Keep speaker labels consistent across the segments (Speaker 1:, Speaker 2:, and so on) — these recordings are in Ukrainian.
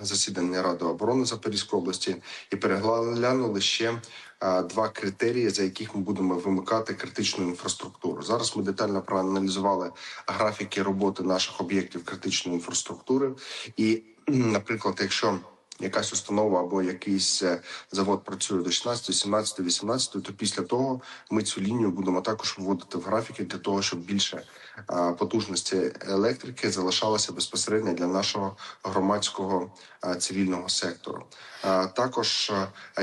Speaker 1: засідання Ради оборони Запорізької області і переглянули ще два критерії, за яких ми будемо вимикати критичну інфраструктуру. Зараз ми детально проаналізували графіки роботи наших об'єктів критичної інфраструктури. І, наприклад, якщо якась установа або якийсь е, завод працює до 16, 17, 18, то після того ми цю лінію будемо також вводити в графіки для того, щоб більше потужності електрики залишалося безпосередньо для нашого громадського цивільного сектору. Також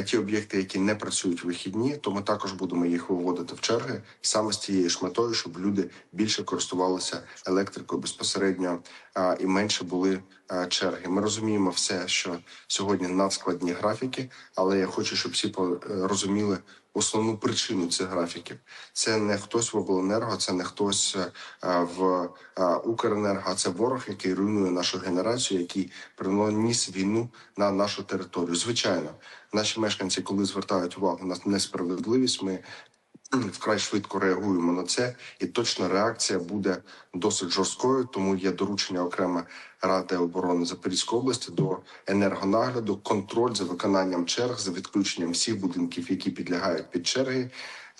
Speaker 1: ті об'єкти, які не працюють в вихідні, то ми також будемо їх виводити в черги саме з тією ж метою, щоб люди більше користувалися електрикою безпосередньо і менше були черги. Ми розуміємо все, що сьогодні надскладні графіки, але я хочу, щоб всі е, розуміли основну причину цих графіків. Це не хтось в обленерго, це не хтось е, е, в Укренерго, це ворог, який руйнує нашу генерацію, який приніс війну на нашу територію. Звичайно, наші мешканці, коли звертають увагу на несправедливість, ми вкрай швидко реагуємо на це, і точно реакція буде досить жорсткою. Тому є доручення окремо Ради оборони Запорізької області до енергонагляду, контроль за виконанням черг, за відключенням всіх будинків, які підлягають під черги.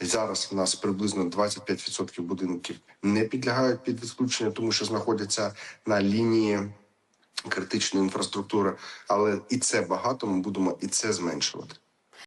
Speaker 1: Зараз в нас приблизно 25% будинків не підлягають під відключення, тому що знаходяться на лінії критичної інфраструктури. Але і це багато. Ми будемо і це зменшувати.